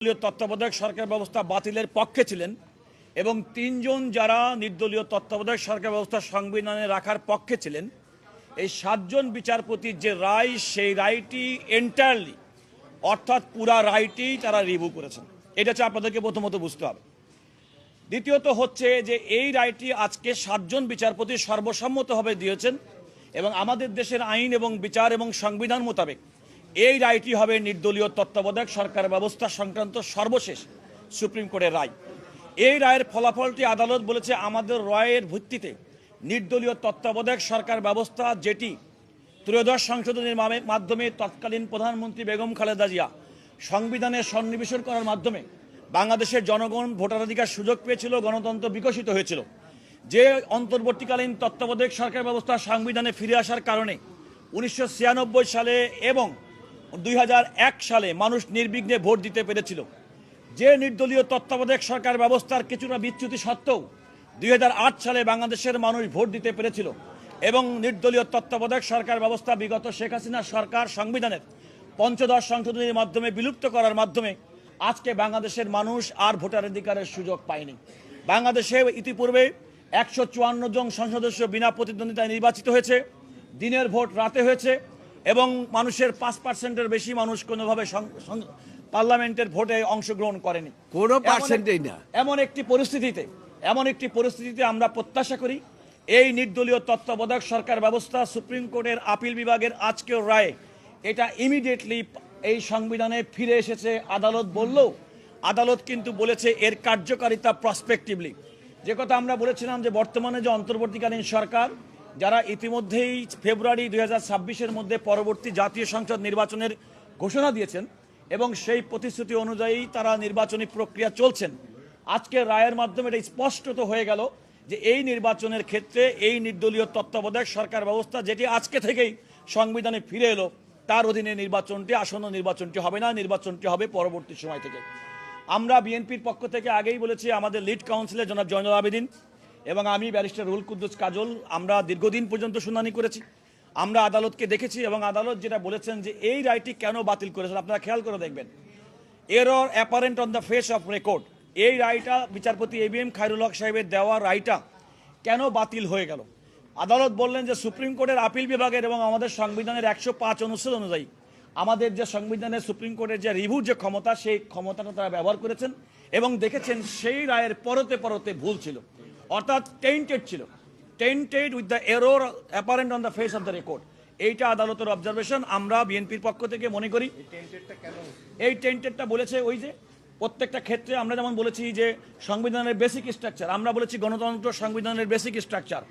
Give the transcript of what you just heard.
নির্দলীয় তত্ত্বাবধায়ক সরকার ব্যবস্থা বাতিলের পক্ষে ছিলেন এবং তিনজন যারা নির্দলীয় তত্ত্বাবধায়ক সরকার ব্যবস্থা সংবিধানে রাখার পক্ষে ছিলেন, এই সাতজন বিচারপতির যে রায়, সেই রায়টি এন্টায়ারলি অর্থাৎ পুরা রায়টি তারা রিভিউ করেছেন। এটা হচ্ছে আপনাদেরকে প্রথমত বুঝতে হবে। দ্বিতীয়ত হচ্ছে যে এই রায়টি আজকে সাতজন বিচারপতি সর্বসম্মতভাবে দিয়েছেন এবং আমাদের দেশের আইন এবং বিচার এবং সংবিধান মোতাবেক এই রায়টি হবে? নির্দলীয় তত্ত্বাবধায়ক সরকার ব্যবস্থা সংক্রান্ত সর্বশেষ সুপ্রিম কোর্টের রায়। এই রায়ের ফলাফলটি আদালত বলেছে, আমাদের রায়ের ভিত্তিতে নির্দলীয় তত্ত্বাবধায়ক সরকার ব্যবস্থা, যেটি ত্রয়োদশ সংশোধনের মাধ্যমে তৎকালীন প্রধানমন্ত্রী বেগম খালেদা জিয়া সংবিধানে সন্নিবেশন করার মাধ্যমে বাংলাদেশের জনগণ ভোটাধিকার সুযোগ পেয়েছিল, গণতন্ত্র বিকশিত হয়েছিল। যে অন্তর্বর্তীকালীন তত্ত্বাবধায়ক সরকার ব্যবস্থা সংবিধানে ফিরে আসার কারণে উনিশশো ছিয়ানব্বই সালে এবং দুই হাজার এক সালে মানুষ নির্বিঘ্নে ভোট দিতে পেরেছিল। যে নির্দলীয় তত্ত্বাবধায়ক সরকার ব্যবস্থার কিছুটা বিচ্যুতি সত্ত্বেও দুই হাজার আট সালে বাংলাদেশের মানুষ ভোট দিতে পেরেছিল এবং নির্দলীয় তত্ত্বাবধায়ক সরকার ব্যবস্থা বিগত শেখ হাসিনা সরকার সংবিধানের পঞ্চদশ সংশোধনীর মাধ্যমে বিলুপ্ত করার মাধ্যমে আজকে বাংলাদেশের মানুষ আর ভোটাধিকারের সুযোগ পায়নি। বাংলাদেশে ইতিপূর্বে একশো চুয়ান্ন জন সংসদ সদস্য বিনা প্রতিদ্বন্দ্বিতায় নির্বাচিত হয়েছে। দিনের ভোট রাতে হয়েছে। এবং মানুষের পাঁচ পার্সেন্টের বেশি মানুষ কোনোভাবে পার্লামেন্টের ভোটে অংশগ্রহণ করেনি। কোনো পার্সেন্টেই না। এমন একটি পরিস্থিতিতে এমন একটি পরিস্থিতিতে আমরা প্রত্যাশা করি এই নির্দলীয় তত্ত্বাবধায়ক সরকার ব্যবস্থা সুপ্রিম কোর্টের আপিল বিভাগের আজকের রায়ে এটা ইমিডিয়েটলি এই সংবিধানে ফিরে এসেছে। আদালত বললেও আদালত কিন্তু বলেছে এর কার্যকারিতা প্রসপেক্টিভলি যে কথা আমরা বলেছিলাম যে বর্তমানে যে অন্তর্বর্তীকালীন সরকার যারা ইতিমধ্যেই ফেব্রুয়ারি দুই হাজার মধ্যে পরবর্তী জাতীয় সংসদ নির্বাচনের ঘোষণা দিয়েছেন এবং সেই প্রতিশ্রুতি অনুযায়ী তারা নির্বাচনী প্রক্রিয়া চলছেন। আজকের রায়ের মাধ্যমে এটা স্পষ্টত হয়ে গেল যে এই নির্বাচনের ক্ষেত্রে এই নির্দলীয় তত্ত্বাবধায়ক সরকার ব্যবস্থা যেটি আজকে থেকেই সংবিধানে ফিরে এলো, তার অধীনে নির্বাচনটি, আসন্ন নির্বাচনটি হবে না, নির্বাচনটি হবে পরবর্তী সময় থেকে। আমরা বিএনপির পক্ষ থেকে আগেই বলেছি, আমাদের লিড কাউন্সিলর জনাব জয়নুল আবেদিন এবং আমি ব্যারিস্টার রুল কুদ্দুস কাজল, আমরা দীর্ঘদিন পর্যন্ত শুনানি করেছি। আমরা আদালতকে দেখেছি এবং আদালত যেটা বলেছেন যে এই রায়টি কেন বাতিল করেছেন, আপনারা খেয়াল করে দেখবেন। Error apparent on the face of record এই রায়টা বিচারপতি A B M Khairul Haque সাহেবের দেওয়া রায়টা কেন বাতিল হয়ে গেল? আদালত বললেন যে সুপ্রিম কোর্টের আপিল বিভাগের এবং আমাদের সংবিধানের একশো পাঁচ অনুচ্ছেদ অনুযায়ী আমাদের যে সংবিধানের সুপ্রিম কোর্টের যে রিভিউ যে ক্ষমতা, সেই ক্ষমতাটা তারা ব্যবহার করেছেন এবং দেখেছেন সেই রায়ের পরতে পরতে ভুল ছিল। অর্থাৎ টেন্টেড ছিল। Tainted with the error apparent on the face of the record এইটা আদালতের অবজারভেশন আমরা বিএনপির পক্ষ থেকে মনে করি। এই টেন্টেডটা বলেছে ওই যে প্রত্যেকটা ক্ষেত্রে আমরা যেমন বলেছি যে সংবিধানের বেসিক স্ট্রাকচার আমরা বলেছি গণতন্ত্র সংবিধানের বেসিক স্ট্রাকচার